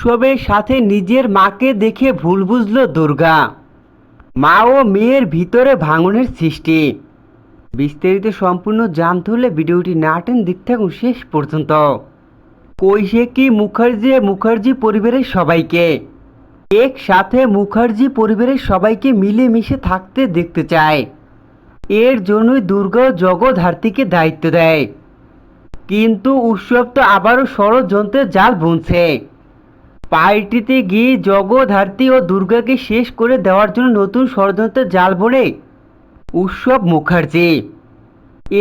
উৎসবের সাথে নিজের মাকে দেখে ভুল বুঝল দুর্গা। মা ও মেয়ের ভিতরে ভাঙনের সৃষ্টি। বিস্তারিত সম্পূর্ণ জানতে হলে ভিডিওটি না টেন দেখতে থাকুন শেষ পর্যন্ত। কৈশেকি মুখার্জি মুখার্জি পরিবারের সবাইকে। একসাথে মুখার্জি পরিবারের সবাইকে মিলেমিশে থাকতে দেখতে চায়। এর জন্যই দুর্গা জগদ্ধাত্রীকে দায়িত্ব দেয়। কিন্তু উৎসব তো আবারও ষড়যন্ত্রের জাল বুনছে। পার্টিতে গিয়ে জগদ্ধাত্রী ও দুর্গাকে শেষ করে দেওয়ার জন্য নতুন ষড়যন্ত্রের জাল বলে উৎসব মুখার্জি।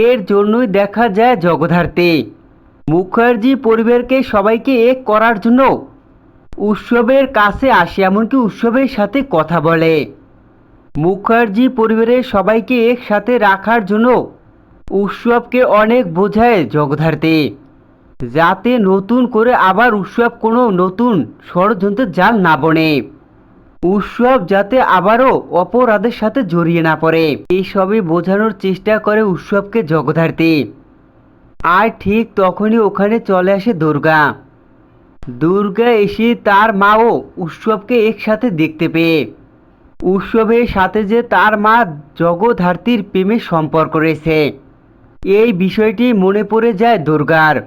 এর জন্যই দেখা যায় জগদ্ধাত্রী মুখার্জি পরিবারকে সবাইকে এক করার জন্য উৎসবের কাছে আসে, এমনকি উৎসবের সাথে কথা বলে। মুখার্জি পরিবারের সবাইকে একসাথে রাখার জন্য উৎসবকে অনেক বোঝায় জগদ্ধাত্রী যাতে নতুন করে আবার উৎসব কোনো নতুন ষড়যন্ত্রের জাল না বনে। উৎসব যাতে আবারও অপরাধের সাথে জড়িয়ে না পড়ে। এইসবই বোঝানোর চেষ্টা করে উৎসবকে জগদ্ধাত্রী আর ঠিক তখনই ওখানে চলে আসে দুর্গা। দুর্গা এসে তার মাও উৎসবকে একসাথে দেখতে পেয়ে। উৎসবের সাথে যে তার মা জগদ্ধাত্রীর প্রেমের সম্পর্ক রয়েছে। এই বিষয়টি মনে পড়ে যায় দুর্গার।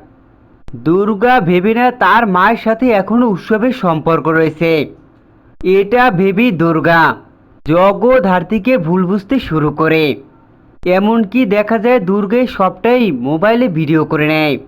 দুর্গা ভেবে না তার মায়ের সাথে এখনও উৎসবের সম্পর্ক রয়েছে। এটা ভেবি দুর্গা জগদ্ধাত্রীকে ভুল বুঝতে শুরু করে। এমনকি দেখা যায় দুর্গে সবটাই মোবাইলে ভিডিও করে নেয়।